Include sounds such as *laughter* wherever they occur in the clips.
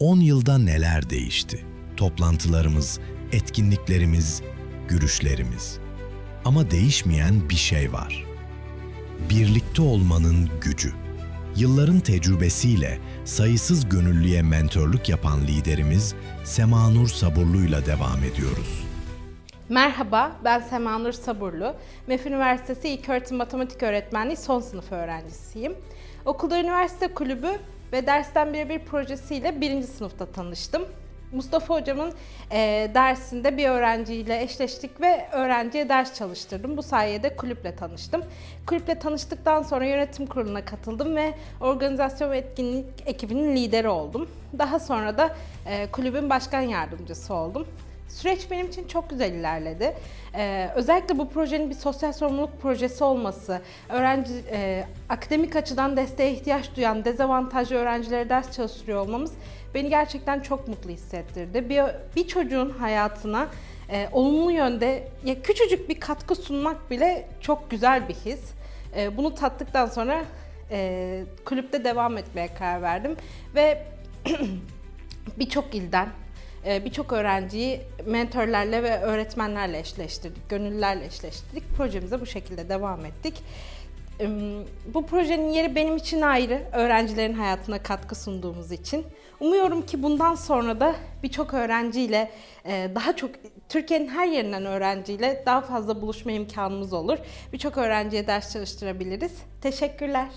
10 yılda neler değişti? Toplantılarımız, etkinliklerimiz, görüşlerimiz. Ama değişmeyen bir şey var. Birlikte olmanın gücü. Yılların tecrübesiyle sayısız gönüllüye mentorluk yapan liderimiz Semanur Saburlu'yla devam ediyoruz. Merhaba, ben Semanur Saburlu. MEF Üniversitesi İlköğretim Matematik Öğretmenliği son sınıf öğrencisiyim. Okulda üniversite kulübü ve dersten birebir projesiyle birinci sınıfta tanıştım. Mustafa hocamın eee, dersinde bir öğrenciyle eşleştik ve öğrenciye ders çalıştırdım. Bu sayede kulüple tanıştım. Kulüple tanıştıktan sonra yönetim kuruluna katıldım ve organizasyon ve etkinlik ekibinin lideri oldum. Daha sonra da eee, kulübün başkan yardımcısı oldum. Süreç benim için çok güzel ilerledi. Ee, özellikle bu projenin bir sosyal sorumluluk projesi olması, öğrenci e, akademik açıdan desteğe ihtiyaç duyan dezavantajlı öğrencilere ders çalıştırıyor olmamız beni gerçekten çok mutlu hissettirdi. Bir, bir çocuğun hayatına e, olumlu yönde ya küçücük bir katkı sunmak bile çok güzel bir his. E, bunu tattıktan sonra e, kulüpte devam etmeye karar verdim ve *clears throat* birçok ilden birçok öğrenciyi mentorlarla ve öğretmenlerle eşleştirdik, gönüllülerle eşleştirdik. Projemize bu şekilde devam ettik. Bu projenin yeri benim için ayrı, öğrencilerin hayatına katkı sunduğumuz için. Umuyorum ki bundan sonra da birçok öğrenciyle, e, daha çok Türkiye'nin her yerinden öğrenciyle daha fazla buluşma imkanımız olur. Birçok öğrenciye ders çalıştırabiliriz. Teşekkürler.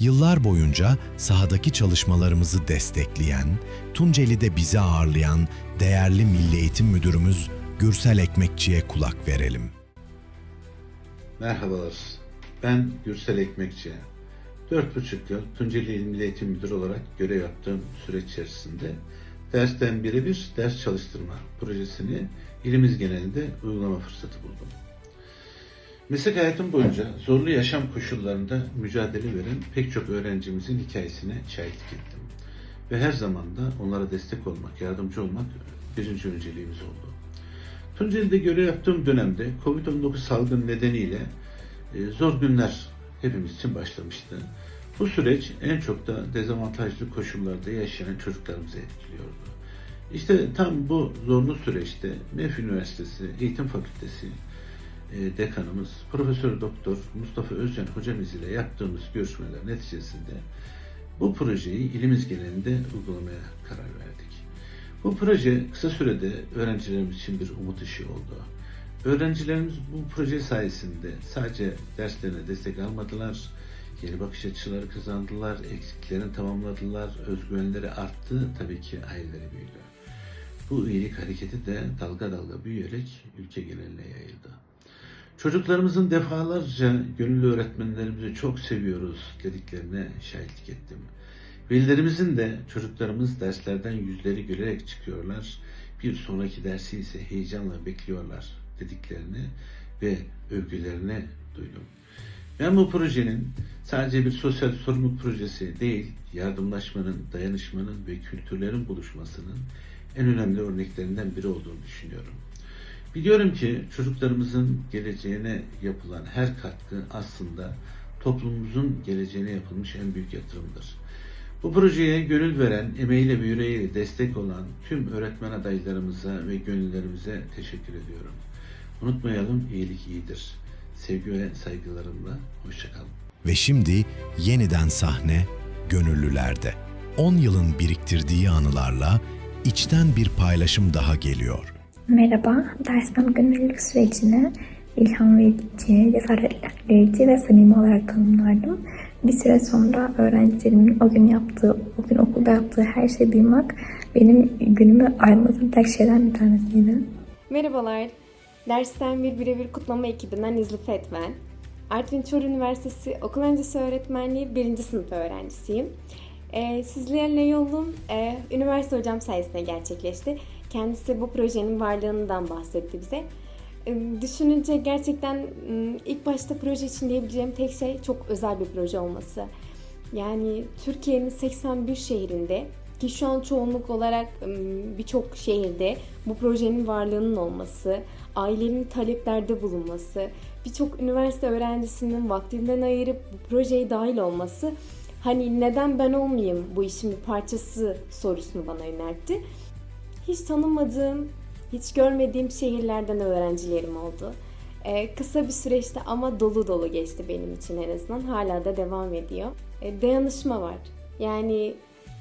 Yıllar boyunca sahadaki çalışmalarımızı destekleyen, Tunceli'de bizi ağırlayan değerli Milli Eğitim Müdürümüz Gürsel Ekmekçi'ye kulak verelim. Merhabalar, ben Gürsel Ekmekçi. Dört buçuk yıl Tunceli İl Milli Eğitim Müdürü olarak görev yaptığım süreç içerisinde dersten birebir ders çalıştırma projesini ilimiz genelinde uygulama fırsatı buldum. Meslek hayatım boyunca zorlu yaşam koşullarında mücadele veren pek çok öğrencimizin hikayesine şahitlik ettim. Ve her zaman da onlara destek olmak, yardımcı olmak birinci önceliğimiz oldu. Tunceli'de görev yaptığım dönemde Covid-19 salgın nedeniyle e, zor günler hepimiz için başlamıştı. Bu süreç en çok da dezavantajlı koşullarda yaşayan çocuklarımızı etkiliyordu. İşte tam bu zorlu süreçte MEF Üniversitesi Eğitim Fakültesi e, dekanımız Profesör Doktor Mustafa Özcan hocamız ile yaptığımız görüşmeler neticesinde bu projeyi ilimiz genelinde uygulamaya karar verdik. Bu proje kısa sürede öğrencilerimiz için bir umut ışığı oldu. Öğrencilerimiz bu proje sayesinde sadece derslerine destek almadılar, yeni bakış açıları kazandılar, eksiklerini tamamladılar, özgüvenleri arttı, tabii ki aileleri büyüdü. Bu iyilik hareketi de dalga dalga büyüyerek ülke geneline yayıldı. Çocuklarımızın defalarca gönüllü öğretmenlerimizi çok seviyoruz dediklerine şahitlik ettim. Velilerimizin de çocuklarımız derslerden yüzleri gülerek çıkıyorlar, bir sonraki dersi ise heyecanla bekliyorlar dediklerini ve övgülerini duydum. Ben bu projenin sadece bir sosyal sorumluluk projesi değil, yardımlaşmanın, dayanışmanın ve kültürlerin buluşmasının en önemli örneklerinden biri olduğunu düşünüyorum. Biliyorum ki çocuklarımızın geleceğine yapılan her katkı aslında toplumumuzun geleceğine yapılmış en büyük yatırımdır. Bu projeye gönül veren, emeğiyle ve yüreğiyle destek olan tüm öğretmen adaylarımıza ve gönüllerimize teşekkür ediyorum. Unutmayalım iyilik iyidir. Sevgi ve saygılarımla hoşçakalın. Ve şimdi yeniden sahne gönüllülerde. 10 yılın biriktirdiği anılarla içten bir paylaşım daha geliyor. Merhaba, dersten gönüllülük sürecini ilham verici, cesaretleyici ve samimi olarak tanımlardım. Bir süre sonra öğrencilerimin o gün yaptığı, o gün okulda yaptığı her şeyi duymak benim günümü aydınlatan tek şeyden bir tanesiydi. Merhabalar. Dersten bir birebir kutlama ekibinden İzli Fetven. Artvin Çor Üniversitesi Okul Öncesi Öğretmenliği 1. sınıf öğrencisiyim. Ee, sizlerle yolum e, üniversite hocam sayesinde gerçekleşti. Kendisi bu projenin varlığından bahsetti bize. Düşününce gerçekten ilk başta proje için diyebileceğim tek şey çok özel bir proje olması. Yani Türkiye'nin 81 şehrinde ki şu an çoğunluk olarak birçok şehirde bu projenin varlığının olması, ailenin taleplerde bulunması, birçok üniversite öğrencisinin vaktinden ayırıp bu projeye dahil olması Hani neden ben olmayayım bu işin bir parçası sorusunu bana yöneltti. Hiç tanımadığım, hiç görmediğim şehirlerden öğrencilerim oldu. Ee, kısa bir süreçte ama dolu dolu geçti benim için en azından. Hala da devam ediyor. Ee, dayanışma var. Yani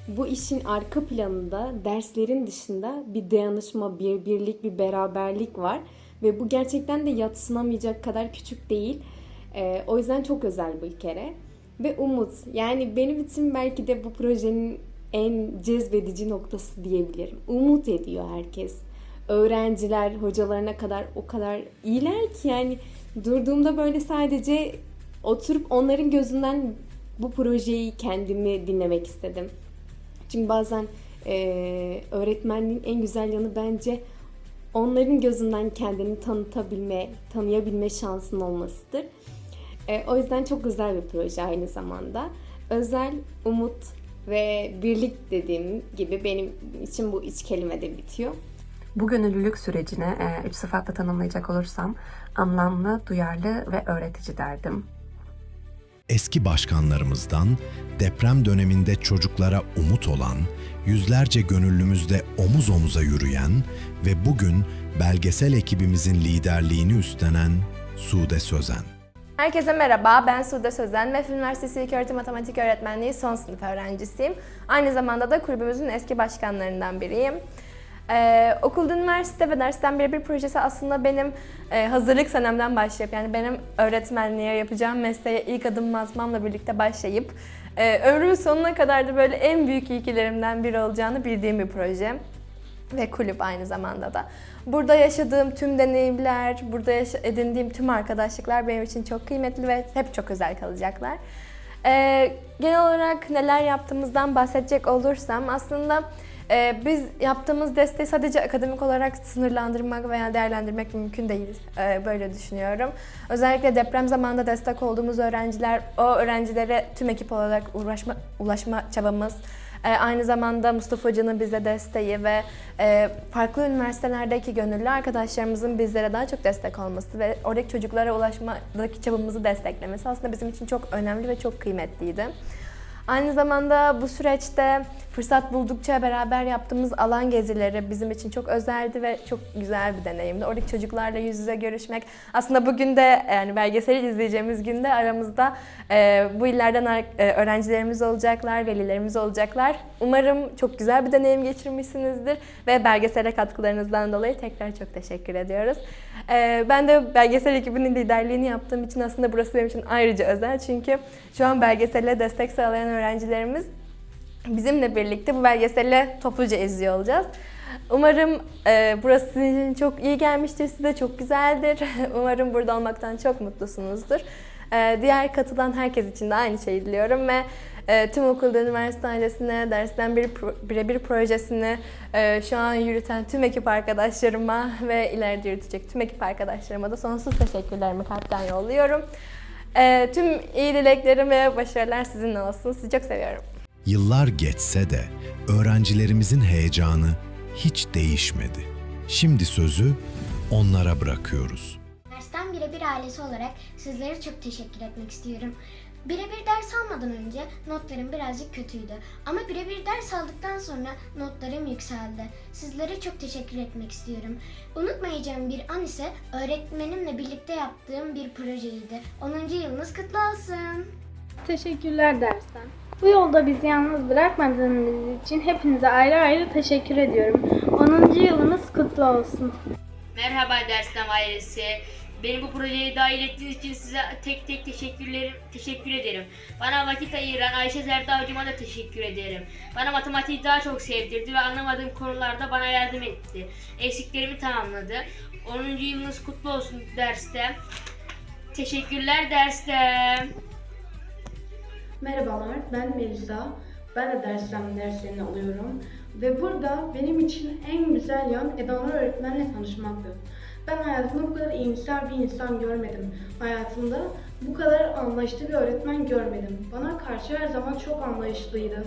bu işin arka planında derslerin dışında bir dayanışma, bir birlik, bir beraberlik var. Ve bu gerçekten de yatsınamayacak kadar küçük değil. Ee, o yüzden çok özel bir kere. Ve umut. Yani benim için belki de bu projenin en cezbedici noktası diyebilirim. Umut ediyor herkes. Öğrenciler, hocalarına kadar o kadar iyiler ki yani durduğumda böyle sadece oturup onların gözünden bu projeyi kendimi dinlemek istedim. Çünkü bazen eee öğretmenliğin en güzel yanı bence onların gözünden kendini tanıtabilme, tanıyabilme şansın olmasıdır. E, o yüzden çok güzel bir proje aynı zamanda. Özel, umut ve birlik dediğim gibi benim için bu üç kelimede bitiyor. Bu gönüllülük sürecini e, üç sıfatla tanımlayacak olursam anlamlı, duyarlı ve öğretici derdim. Eski başkanlarımızdan deprem döneminde çocuklara umut olan, yüzlerce gönüllümüzde omuz omuza yürüyen ve bugün belgesel ekibimizin liderliğini üstlenen Sude Sözen. Herkese merhaba, ben Sude Sözen ve Üniversitesi İlköğretim Matematik Öğretmenliği son sınıf öğrencisiyim. Aynı zamanda da kulübümüzün eski başkanlarından biriyim. Ee, okulda üniversite ve dersten birebir projesi aslında benim e, hazırlık senemden başlayıp yani benim öğretmenliğe yapacağım mesleğe ilk adım atmamla birlikte başlayıp e, ömrümün sonuna kadar da böyle en büyük ilkilerimden biri olacağını bildiğim bir proje ve kulüp aynı zamanda da. Burada yaşadığım tüm deneyimler, burada edindiğim tüm arkadaşlıklar benim için çok kıymetli ve hep çok özel kalacaklar. Ee, genel olarak neler yaptığımızdan bahsedecek olursam aslında e, biz yaptığımız desteği sadece akademik olarak sınırlandırmak veya değerlendirmek mümkün değil. Ee, böyle düşünüyorum. Özellikle deprem zamanında destek olduğumuz öğrenciler, o öğrencilere tüm ekip olarak uğraşma, ulaşma çabamız, e, Aynı zamanda Mustafa Hoca'nın bize desteği ve e, farklı üniversitelerdeki gönüllü arkadaşlarımızın bizlere daha çok destek olması ve oradaki çocuklara ulaşmadaki çabamızı desteklemesi aslında bizim için çok önemli ve çok kıymetliydi. Aynı zamanda bu süreçte fırsat buldukça beraber yaptığımız alan gezileri bizim için çok özeldi ve çok güzel bir deneyimdi. Oradaki çocuklarla yüz yüze görüşmek. Aslında bugün de yani belgeseli izleyeceğimiz günde aramızda e, bu illerden e, öğrencilerimiz olacaklar, velilerimiz olacaklar. Umarım çok güzel bir deneyim geçirmişsinizdir ve belgesele katkılarınızdan dolayı tekrar çok teşekkür ediyoruz. E, ben de belgesel ekibinin liderliğini yaptığım için aslında burası benim için ayrıca özel çünkü şu an belgesele destek sağlayan öğrencilerimiz bizimle birlikte bu belgeseli topluca izliyor olacağız. Umarım e, burası sizin için çok iyi gelmiştir, size çok güzeldir. *laughs* Umarım burada olmaktan çok mutlusunuzdur. E, diğer katılan herkes için de aynı şeyi diliyorum ve e, tüm okulda üniversite ailesine, dersten bir birebir projesini e, şu an yürüten tüm ekip arkadaşlarıma *laughs* ve ileride yürütecek tüm ekip arkadaşlarıma da sonsuz teşekkürlerimi kalpten yolluyorum. E, tüm iyi dileklerim ve başarılar sizinle olsun. Sizi çok seviyorum. Yıllar geçse de öğrencilerimizin heyecanı hiç değişmedi. Şimdi sözü onlara bırakıyoruz. Dersten birebir ailesi olarak sizlere çok teşekkür etmek istiyorum. Birebir ders almadan önce notlarım birazcık kötüydü. Ama birebir ders aldıktan sonra notlarım yükseldi. Sizlere çok teşekkür etmek istiyorum. Unutmayacağım bir an ise öğretmenimle birlikte yaptığım bir projeydi. 10. yılınız kutlu olsun. Teşekkürler dersten. Bu yolda bizi yalnız bırakmadığınız için hepinize ayrı ayrı teşekkür ediyorum. 10. yılınız kutlu olsun. Merhaba Derslem ailesi. Beni bu projeye dahil ettiğiniz için size tek tek teşekkürlerim, teşekkür ederim. Bana vakit ayıran Ayşe Zerda hocama da teşekkür ederim. Bana matematiği daha çok sevdirdi ve anlamadığım konularda bana yardım etti. Eksiklerimi tamamladı. 10. yılınız kutlu olsun derste. Teşekkürler derste. Merhabalar, ben Melisa. Ben de derslem derslerini alıyorum. Ve burada benim için en güzel yan Edanur öğretmenle tanışmaktı. Ben hayatımda bu kadar iyimser bir insan görmedim. Hayatımda bu kadar anlayışlı bir öğretmen görmedim. Bana karşı her zaman çok anlayışlıydı.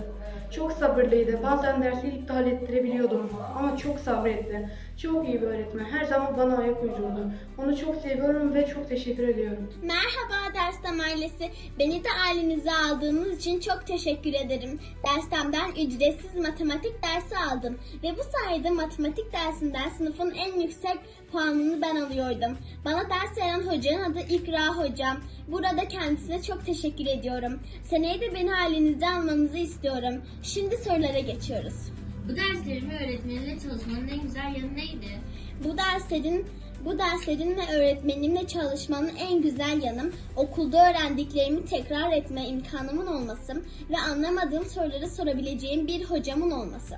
Çok sabırlıydı. Bazen dersleri iptal ettirebiliyordum ama çok sabretti. Çok iyi bir öğretmen. Her zaman bana ayak uydurdu. Onu çok seviyorum ve çok teşekkür ediyorum. Merhaba Derstem ailesi. Beni de ailenize aldığınız için çok teşekkür ederim. Derstemden ücretsiz matematik dersi aldım. Ve bu sayede matematik dersinden sınıfın en yüksek puanını ben alıyordum. Bana ders veren hocanın adı İkra Hocam. Burada kendisine çok teşekkür ediyorum. Seneye de beni ailenize almanızı istiyorum. Şimdi sorulara geçiyoruz. Bu derslerimi öğretmenimle çalışmanın en güzel yanı neydi? Bu derslerin bu derslerin ve öğretmenimle çalışmanın en güzel yanım okulda öğrendiklerimi tekrar etme imkanımın olması ve anlamadığım soruları sorabileceğim bir hocamın olması.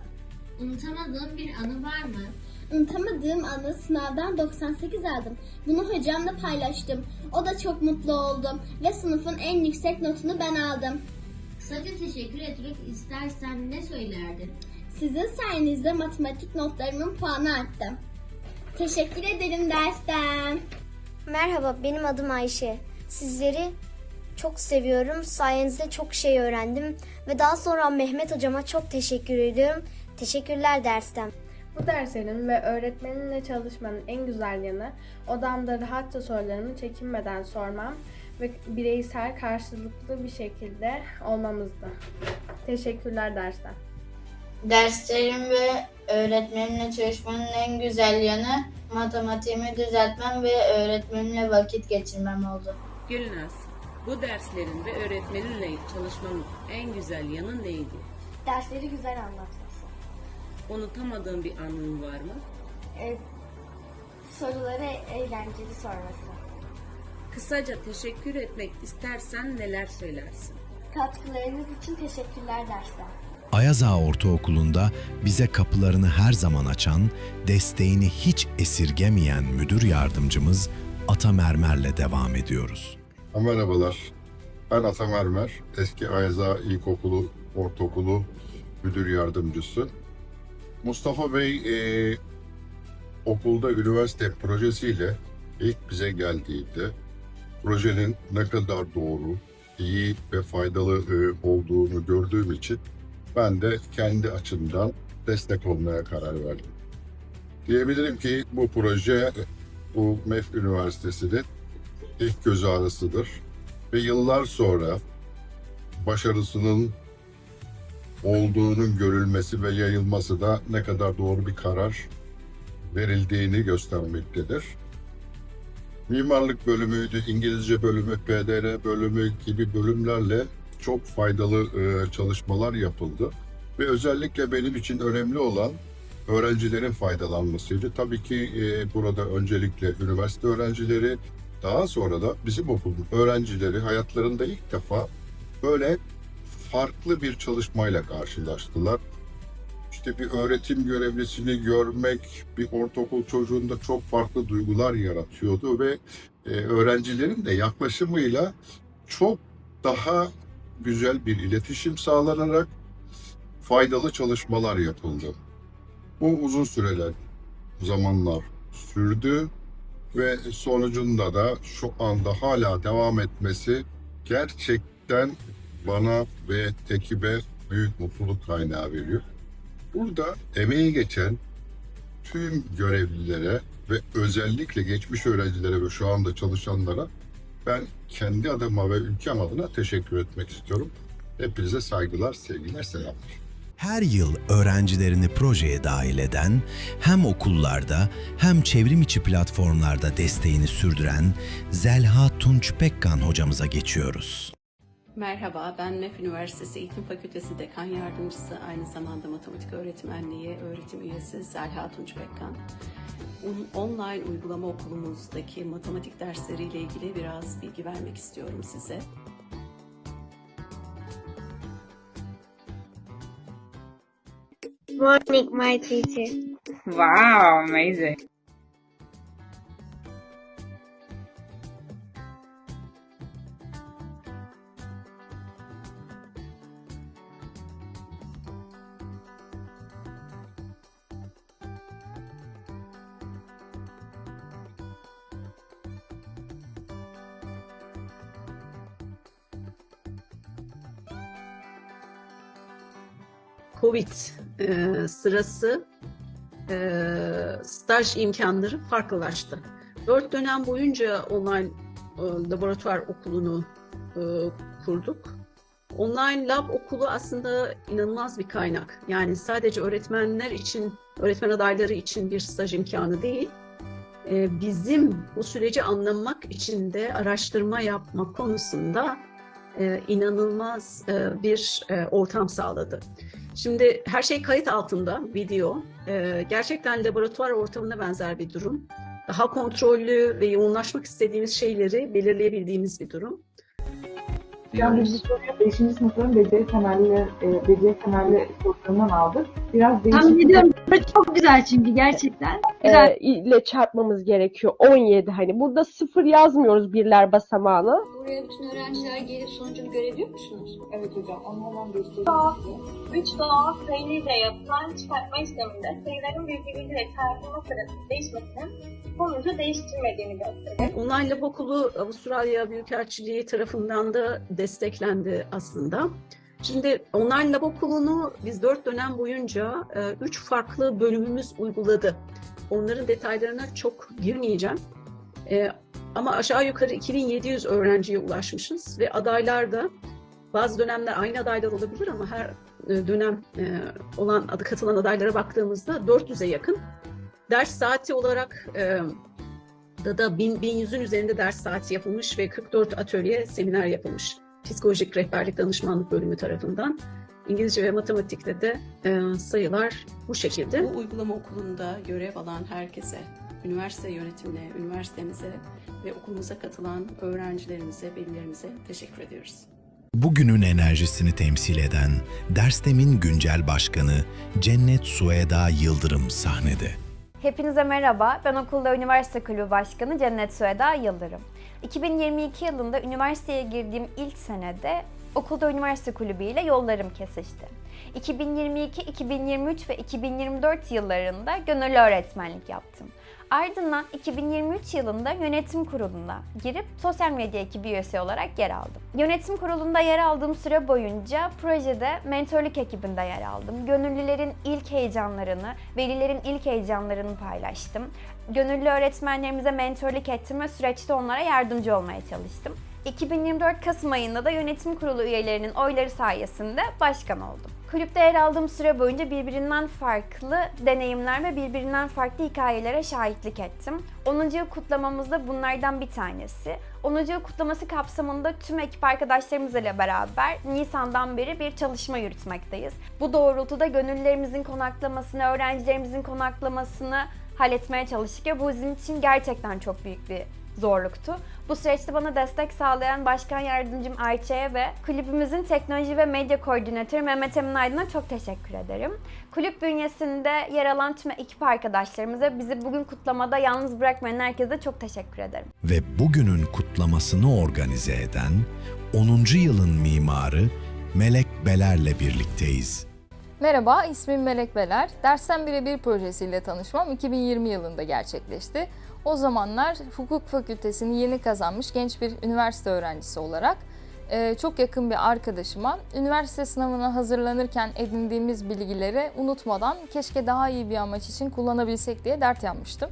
Unutamadığın bir anı var mı? Unutamadığım anı sınavdan 98 aldım. Bunu hocamla paylaştım. O da çok mutlu oldu ve sınıfın en yüksek notunu ben aldım. Kısaca teşekkür etmek istersen ne söylerdin? Sizin sayenizde matematik notlarımın puanı arttı. Teşekkür ederim dersten. Merhaba, benim adım Ayşe. Sizleri çok seviyorum. Sayenizde çok şey öğrendim ve daha sonra Mehmet hocama çok teşekkür ediyorum. Teşekkürler dersten. Bu derslerin ve öğretmeninle çalışmanın en güzel yanı odamda rahatça sorularımı çekinmeden sormam ve bireysel karşılıklı bir şekilde olmamızdı. Teşekkürler dersten. Derslerim ve öğretmenimle çalışmanın en güzel yanı matematiğimi düzeltmem ve öğretmenimle vakit geçirmem oldu. Gülnaz, bu derslerin ve öğretmeninle çalışmanın en güzel yanı neydi? Dersleri güzel anlatması. Unutamadığın bir anın var mı? E, soruları eğlenceli sorması. Kısaca teşekkür etmek istersen neler söylersin? Katkılarınız için teşekkürler dersten. Ayaza Ortaokulu'nda bize kapılarını her zaman açan, desteğini hiç esirgemeyen müdür yardımcımız Ata Mermer'le devam ediyoruz. Merhabalar. Ben Ata Mermer. Eski Ayaza İlkokulu, Ortaokulu Müdür Yardımcısı. Mustafa Bey e, okulda üniversite projesiyle ilk bize geldiğinde projenin ne kadar doğru, iyi ve faydalı e, olduğunu gördüğüm için ben de kendi açımdan destek olmaya karar verdim. Diyebilirim ki bu proje bu MEF Üniversitesi'nin ilk göz ağrısıdır. Ve yıllar sonra başarısının olduğunun görülmesi ve yayılması da ne kadar doğru bir karar verildiğini göstermektedir. Mimarlık bölümüydü, İngilizce bölümü, PDR bölümü gibi bölümlerle çok faydalı e, çalışmalar yapıldı. Ve özellikle benim için önemli olan öğrencilerin faydalanmasıydı. Tabii ki e, burada öncelikle üniversite öğrencileri, daha sonra da bizim okulun öğrencileri hayatlarında ilk defa böyle farklı bir çalışmayla karşılaştılar. İşte bir öğretim görevlisini görmek bir ortaokul çocuğunda çok farklı duygular yaratıyordu ve e, öğrencilerin de yaklaşımıyla çok daha güzel bir iletişim sağlanarak faydalı çalışmalar yapıldı. Bu uzun süreler, zamanlar sürdü ve sonucunda da şu anda hala devam etmesi gerçekten bana ve ekibe büyük mutluluk kaynağı veriyor. Burada emeği geçen tüm görevlilere ve özellikle geçmiş öğrencilere ve şu anda çalışanlara ben kendi adıma ve ülkem adına teşekkür etmek istiyorum. Hepinize saygılar, sevgiler, selamlar. Her yıl öğrencilerini projeye dahil eden, hem okullarda hem çevrim içi platformlarda desteğini sürdüren Zelha Tunç Pekkan hocamıza geçiyoruz. Merhaba, ben MEF Üniversitesi Eğitim Fakültesi Dekan Yardımcısı, aynı zamanda matematik öğretmenliği öğretim üyesi Zelha Tunç Pekkan. On- Online uygulama okulumuzdaki matematik dersleriyle ilgili biraz bilgi vermek istiyorum size. Morning, my teacher. Wow, amazing. Covid e, sırası e, staj imkanları farklılaştı. Dört dönem boyunca online e, laboratuvar okulunu e, kurduk. Online lab okulu aslında inanılmaz bir kaynak. Yani sadece öğretmenler için, öğretmen adayları için bir staj imkanı değil, e, bizim bu süreci anlamak için de araştırma yapma konusunda e, inanılmaz e, bir e, ortam sağladı. Şimdi her şey kayıt altında, video. E, gerçekten laboratuvar ortamına benzer bir durum. Daha kontrollü ve yoğunlaşmak istediğimiz şeyleri belirleyebildiğimiz bir durum. Yani biz bu soruyu 5. sınıfların beceri temelli, e, beceri temelli sorularından aldık. Biraz değişik. Tahmin ediyorum. Çok güzel çünkü gerçekten. Güzel. e, ile çarpmamız gerekiyor. 17 hani. Burada sıfır yazmıyoruz birler basamağına. Buraya bütün öğrenciler gelip sonucunu görebiliyor musunuz? Evet hocam, onu hemen göstereyim. size. 3 doğal sayıyla yapılan çıkartma işleminde sayıların birbiriyle çarpılma sırasında değişmesinin sonucu değiştirmediğini gösterir. Online Lab Okulu Avustralya Büyükelçiliği tarafından da desteklendi aslında. Şimdi Online Lab Okulu'nu biz dört dönem boyunca e, üç farklı bölümümüz uyguladı. Onların detaylarına çok girmeyeceğim. E, ama aşağı yukarı 2700 öğrenciye ulaşmışız ve adaylar da bazı dönemler aynı adaylar olabilir ama her e, dönem olan adı katılan adaylara baktığımızda 400'e yakın ders saati olarak da da 1000, 1100'ün üzerinde ders saati yapılmış ve 44 atölye seminer yapılmış. Psikolojik rehberlik danışmanlık bölümü tarafından. İngilizce ve matematikte de e, sayılar bu şekilde. Bu uygulama okulunda görev alan herkese, üniversite yönetimine, üniversitemize ve okulumuza katılan öğrencilerimize, velilerimize teşekkür ediyoruz. Bugünün enerjisini temsil eden Derstem'in güncel başkanı Cennet Sueda Yıldırım sahnede. Hepinize merhaba. Ben okulda üniversite kulübü başkanı Cennet Sueda Yıldırım. 2022 yılında üniversiteye girdiğim ilk senede okulda üniversite kulübü ile yollarım kesişti. 2022, 2023 ve 2024 yıllarında gönüllü öğretmenlik yaptım. Ardından 2023 yılında yönetim kuruluna girip sosyal medya ekibi üyesi olarak yer aldım. Yönetim kurulunda yer aldığım süre boyunca projede mentorluk ekibinde yer aldım. Gönüllülerin ilk heyecanlarını, velilerin ilk heyecanlarını paylaştım. Gönüllü öğretmenlerimize mentorluk ettim ve süreçte onlara yardımcı olmaya çalıştım. 2024 Kasım ayında da yönetim kurulu üyelerinin oyları sayesinde başkan oldum. Kulüpte yer aldığım süre boyunca birbirinden farklı deneyimler ve birbirinden farklı hikayelere şahitlik ettim. 10. yıl kutlamamızda bunlardan bir tanesi. 10. yıl kutlaması kapsamında tüm ekip arkadaşlarımızla beraber Nisan'dan beri bir çalışma yürütmekteyiz. Bu doğrultuda gönüllülerimizin konaklamasını, öğrencilerimizin konaklamasını halletmeye çalıştık ve bu bizim için gerçekten çok büyük bir zorluktu. Bu süreçte bana destek sağlayan Başkan Yardımcım Ayça'ya ve kulübümüzün teknoloji ve medya koordinatörü Mehmet Emin Aydın'a çok teşekkür ederim. Kulüp bünyesinde yer alan tüm ekip arkadaşlarımıza bizi bugün kutlamada yalnız bırakmayan herkese çok teşekkür ederim. Ve bugünün kutlamasını organize eden 10. yılın mimarı Melek Beler'le birlikteyiz. Merhaba, ismim Melek Beler. Dersten Birebir projesiyle tanışmam 2020 yılında gerçekleşti. O zamanlar hukuk fakültesini yeni kazanmış genç bir üniversite öğrencisi olarak e, çok yakın bir arkadaşıma üniversite sınavına hazırlanırken edindiğimiz bilgileri unutmadan keşke daha iyi bir amaç için kullanabilsek diye dert yanmıştım.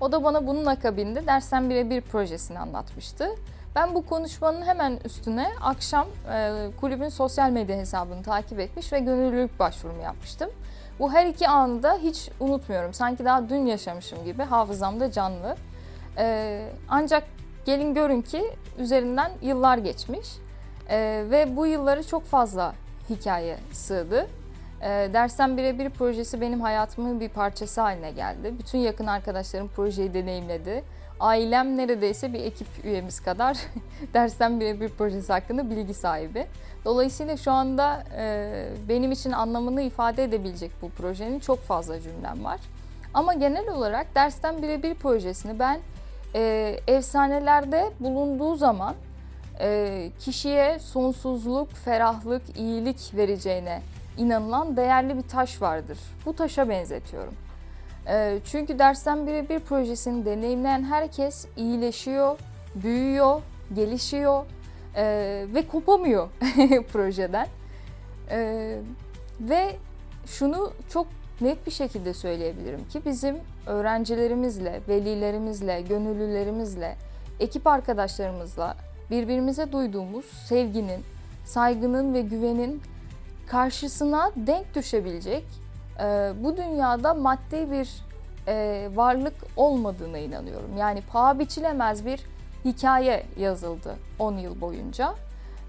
O da bana bunun akabinde dersten birebir projesini anlatmıştı. Ben bu konuşmanın hemen üstüne akşam e, kulübün sosyal medya hesabını takip etmiş ve gönüllülük başvurumu yapmıştım. Bu her iki anı da hiç unutmuyorum. Sanki daha dün yaşamışım gibi hafızamda canlı. E, ancak gelin görün ki üzerinden yıllar geçmiş E, ve bu yılları çok fazla hikaye sığdı. E, Dersten Birebir projesi benim hayatımın bir parçası haline geldi. Bütün yakın arkadaşlarım projeyi deneyimledi. Ailem neredeyse bir ekip üyemiz kadar *laughs* dersten birebir projesi hakkında bilgi sahibi. Dolayısıyla şu anda e, benim için anlamını ifade edebilecek bu projenin çok fazla cümlem var. Ama genel olarak dersten birebir projesini ben e, efsanelerde bulunduğu zaman e, kişiye sonsuzluk, ferahlık, iyilik vereceğine inanılan değerli bir taş vardır. Bu taşa benzetiyorum. E, çünkü dersten birebir projesini deneyimleyen herkes iyileşiyor, büyüyor, gelişiyor e, ve kopamıyor *laughs* projeden. E, ve şunu çok net bir şekilde söyleyebilirim ki bizim öğrencilerimizle, velilerimizle, gönüllülerimizle, ekip arkadaşlarımızla birbirimize duyduğumuz sevginin, saygının ve güvenin karşısına denk düşebilecek e, bu dünyada maddi bir e, varlık olmadığına inanıyorum. Yani paha biçilemez bir hikaye yazıldı 10 yıl boyunca.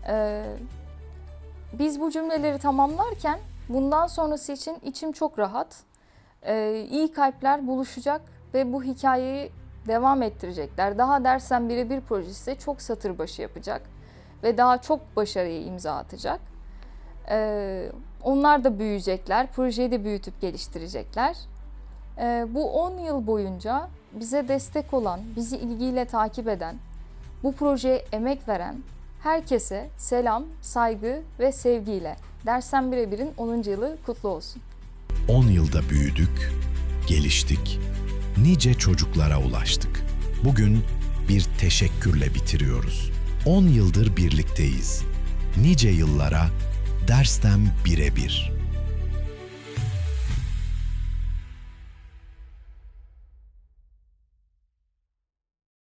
E, biz bu cümleleri tamamlarken bundan sonrası için içim çok rahat. E, iyi kalpler buluşacak ve bu hikayeyi devam ettirecekler. Daha dersen birebir projesi çok satır başı yapacak ve daha çok başarıya imza atacak. Ee, onlar da büyüyecekler, projeyi de büyütüp geliştirecekler. Ee, bu 10 yıl boyunca bize destek olan, bizi ilgiyle takip eden, bu projeye emek veren herkese selam, saygı ve sevgiyle. Dersen Birebir'in 10. yılı kutlu olsun. 10 yılda büyüdük, geliştik, nice çocuklara ulaştık. Bugün bir teşekkürle bitiriyoruz. 10 yıldır birlikteyiz. Nice yıllara dersten birebir.